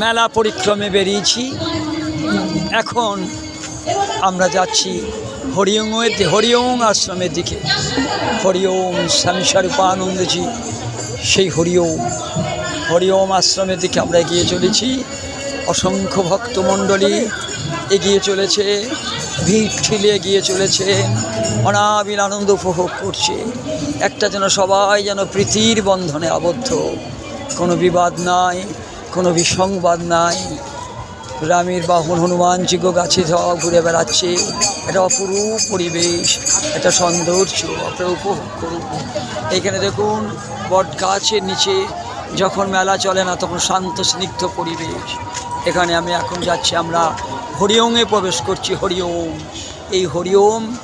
মেলা পরিক্রমে বেরিয়েছি। এখন আমরা যাচ্ছি হরিওঙের হরিওং আশ্রমের দিকে। হরিওম স্বামী স্বরূপানন্দজি, সেই হরিওম হরিওম আশ্রমের দিকে আমরা এগিয়ে চলেছি। অসংখ্য ভক্তমণ্ডলী এগিয়ে চলেছে, ভিড় ঠেলে এগিয়ে চলেছে, অনাবিল আনন্দ উপভোগ করছে। একটা যেন সবাই যেন প্রীতির বন্ধনে আবদ্ধ। কোনো বিবাদ নাই, কোনো বিসংবাদ নাই। রামের বাহন হনুমানজিগো গাছে ধোয়া ঘুরে বেড়াচ্ছে। একটা অপরূপ পরিবেশ, একটা সৌন্দর্য আপনারা উপভোগ করুন। এখানে দেখুন, বট গাছের নিচে যখন মেলা চলে না, তখন শান্ত স্নিগ্ধ পরিবেশ। এখানে আমি এখন যাচ্ছি আমরা হরিওমে প্রবেশ করছি, হরিওম। এই হরিওম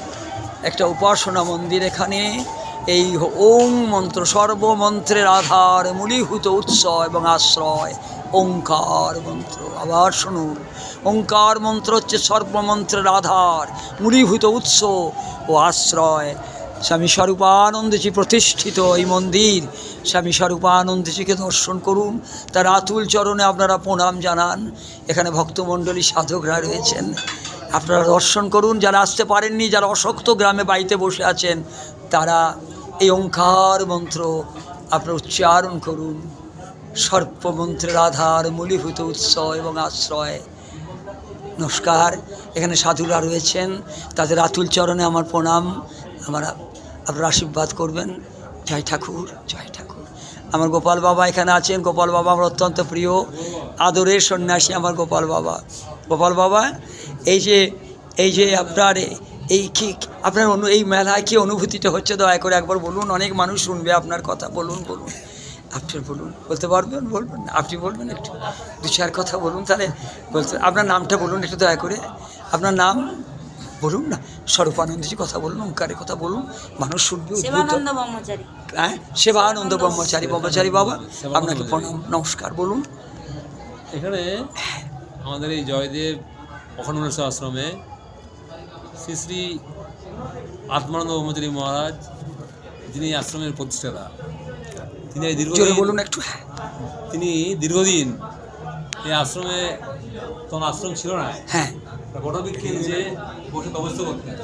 একটা উপাসনা মন্দির এখানে। এই ওম মন্ত্র সর্বমন্ত্রের আধার, মূলীভূত উৎস এবং আশ্রয়। ওঙ্কার মন্ত্র, আবার শুনুন। ওঙ্কার মন্ত্র হচ্ছে সর্বমন্ত্রের আধার, মূলীভূত উৎস ও আশ্রয়। স্বামী স্বরূপানন্দজি প্রতিষ্ঠিত এই মন্দির। স্বামী স্বরূপানন্দজিকে দর্শন করুন। তার আতুল চরণে আপনারা প্রণাম জানান। এখানে ভক্তমণ্ডলী সাধকরা রয়েছেন। আপনারা দর্শন করুন। যারা আসতে পারেননি, যারা অশক্ত গ্রামে বাড়িতে বসে আছেন, তারা এই ওঙ্কার মন্ত্র আপনারা উচ্চারণ করুন। সর্পমন্ত্রের আধার, মূলীভূত উৎস এবং আশ্রয়। নমস্কার। এখানে সাধুরা রয়েছেন। তাদের আতুল চরণে আমার প্রণাম। আমার আপনার আশীর্বাদ করবেন। জয় ঠাকুর জয় ঠাকুর। আমার গোপাল বাবা এখানে আছেন। গোপাল বাবা আমার অত্যন্ত প্রিয়। আদরের সন্ন্যাসী আমার গোপাল বাবা। গোপাল বাবা, এই যে এই যে আপনার, এই কি, আপনার অনু, এই মেলায় কি অনুভূতিটা হচ্ছে? দয়া করে একবার বলুন। অনেক মানুষ শুনবে আপনার কথা। বলুন বলুন। আপনি বলুন। বলতে পারবেন? বলবেন? আপনি বলবেন একটু। দু চার কথা বলুন। তাহলে বলতে, আপনার নামটা বলুন একটু দয়া করে। আপনার নাম? বলুন না স্বরূপানন্দজি কথা বলুন ওঙ্কারের কথা বলুন মানুষ শুনবে হ্যাঁ সেবানন্দ ব্রহ্মচারী ব্রহ্মচারী বাবা আপনাকে প্রণাম নমস্কার বলুন। এখানে আমাদের এই জয়দেব অখণ্ডেশ্বর আশ্রমে শ্রী শ্রী আত্মানন্দ ব্রহ্মচারী মহারাজ যিনি এই আশ্রমের প্রতিষ্ঠাতা তিনি এই দীর্ঘদিন বলুন একটু হ্যাঁ। তিনি দীর্ঘদিন এই আশ্রমে তখন আশ্রম ছিল না। হ্যাঁ। বটবৃক্ষের নিচে বসে তপস্যা করতেন।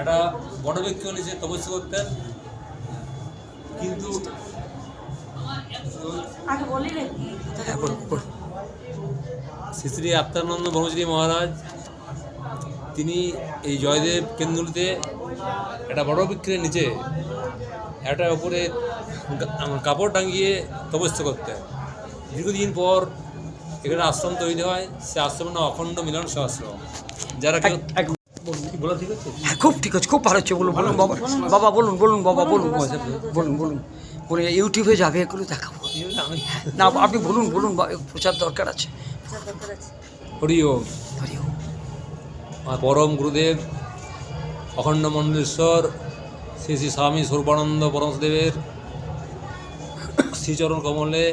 একটা বটবৃক্ষের নিচে তপস্য করতেন। কিন্তু আগে বলি রে হ্যাঁ শ্রী শ্রী আত্মানন্দ ব্রহ্মচারী মহারাজ তিনি এই জয়দেব কেন্দ্রটিতে একটা বড় বৃক্ষের নিচে একটা ওপরে কাপড় টাঙিয়ে তপস্য করতেন। দীর্ঘদিন পর এখানে আশ্রম তৈরি হয় সে আশ্রমের নাম অখণ্ড মিলন আশ্রম যারা কেউ হ্যাঁ খুব ঠিক আছে খুব ভালো হচ্ছে বলুন বলুন বাবা বাবা বলুন বলুন বাবা বলুন বলুন বলুন বলুন। ইউটিউবে যাবে এগুলো দেখাবো। না আপনি বলুন বলুন প্রচার দরকার আছে। হরি ওম হরি ওম। পরম গুরুদেব অখণ্ড মন্ডলেশ্বর শ্রী শ্রী স্বামী স্বরূপানন্দ পরমদেবের শ্রীচরণ কমলে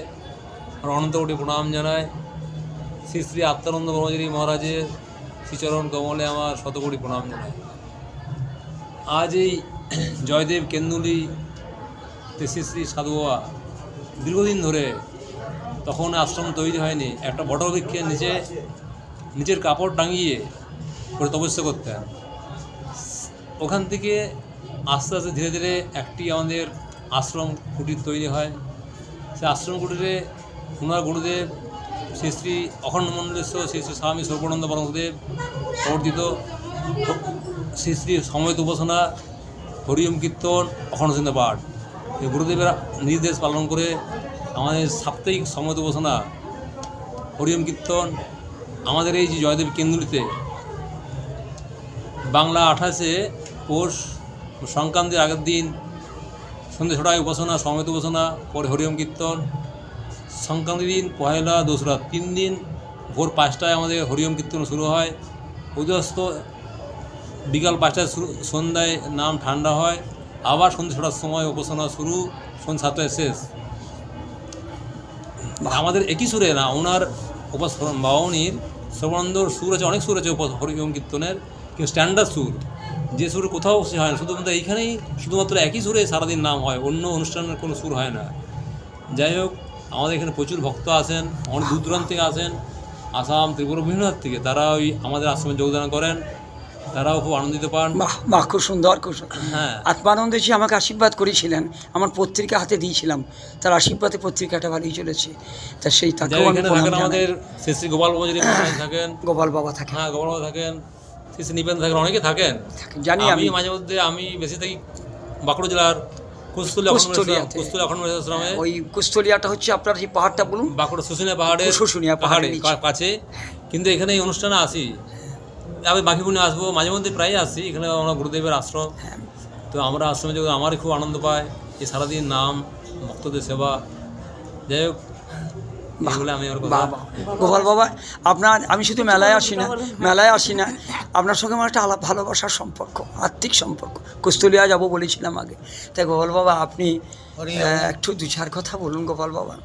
অনন্ত কোটি প্রণাম জানায়। শ্রী শ্রী আত্মানন্দ ব্রহ্মচারী মহারাজের শ্রীচরণ কমলে আমার শতকোটি প্রণাম জানায় আজ এই জয়দেব কেন্দুলি শ্রী শ্রী সাধুয়া দীর্ঘদিন ধরে তখন আশ্রম তৈরি হয়নি, একটা বটবৃক্ষের নিচে নিচের কাপড় টাঙিয়ে করে তপস্যা করতেন। ওখান থেকে আস্তে আস্তে ধীরে ধীরে একটি আমাদের আশ্রম কুটির তৈরি হয়। সেই আশ্রম কুটিরে ওনার গুরুদেব শ্রী শ্রী অখণ্ড মণ্ডলেশ্বর, শ্রী শ্রী স্বামী সর্বানন্দ পরমদেব প্রবর্তিত শ্রী শ্রী সময়ত উপাসনা, হরিওম কীর্তন, অখণ্ড চিন্তা পাঠ। এই গুরুদেবের নির্দেশ পালন করে আমাদের সাপ্তাহিক সময়ত উপাসনা, হরিওম কীর্তন, আমাদের এই যে জয়দেব কেন্দ্রটিতে বাংলা আঠাশে পৌষ সংক্রান্তির আগের দিন সন্ধ্যে ছটায় উপাসনা সমেত উপাসনা, পরে হরিওম কীর্তন সংক্রান্তির দিন পয়লা দোসরা, তিন দিন, ভোর পাঁচটায় আমাদের হরিওম কীর্তন শুরু হয়। উদয়স্ত বিকাল পাঁচটায় শুরু, সন্ধ্যায় নাম ঠান্ডা হয়। আবার সন্ধ্যে ছটার সময় উপাসনা শুরু, সন্ধ্যে সাতটায় শেষ। আমাদের একই সুরে না, ওনার উপাস বাউনির সর্বানন্দর সুর আছে, অনেক সুর আছে হরিওম কীর্তনের, কিন্তু স্ট্যান্ডার্ড সুর। যে সুর কোথাও সে হয় না, শুধুমাত্র এইখানেই শুধুমাত্র একই সুরে সারাদিন নাম হয়, অন্য অনুষ্ঠানের কোনো সুর হয় না। যাই হোক আমাদের এখানে প্রচুর ভক্ত আসেন অনেক দূর দূরান্ত থেকে আসেন আসাম ত্রিপুরা বিভিন্ন থেকে। তারা ওই আমাদের আশ্রমে যোগদান করেন তারাও খুব আনন্দিত পান। বাহ খুব সুন্দর খুব হ্যাঁ। আত্মানন্দজি আমাকে আশীর্বাদ করেছিলেন। আমার পত্রিকা হাতে দিয়েছিলাম। তার আশীর্বাদে পত্রিকাটা ভালোই চলেছে। তা সেই তাকেও থাকেন আমাদের শ্রী শ্রী গোপাল মজুরি মহারাজ থাকেন। গোপাল বাবা থাকে হ্যাঁ গোপাল বাবা থাকেন। শ্রী শ্রী নিবেন থাকেন অনেকে থাকেন। জানি আমি। মাঝে মধ্যে আমি বেশি থাকি বাঁকুড়া জেলার ওই কুস্তুলিয়াটা হচ্ছে আপনার যে পাহাড়টা বলুন। বাঁকুড়া শুশুনিয়া পাহাড়ে শুশুনিয়া পাহাড়ে। কাছে। কিন্তু এখানে এই অনুষ্ঠানে আসি। আমি বাকি আসব। মাঝে মধ্যে প্রায় আসি। এখানে আমরা গুরুদেবের আশ্রম। হ্যাঁ। তো আমরা আশ্রমে যখন আমারই খুব আনন্দ পায়। এই সারাদিন নাম ভক্তদের সেবা। যাই হোক এগুলো আমি আমার কথা বাবা গোপাল বাবা আপনার আমি শুধু মেলায় আসি না মেলায় আসি না। আপনার সঙ্গে আমার একটা আলাপ ভালোবাসার সম্পর্ক আর্থিক সম্পর্ক। কুস্তুলিয়া যাব বলেছিলাম আগে। তাই গোপাল বাবা আপনি একটু দু চার কথা বলুন গোপাল বাবা।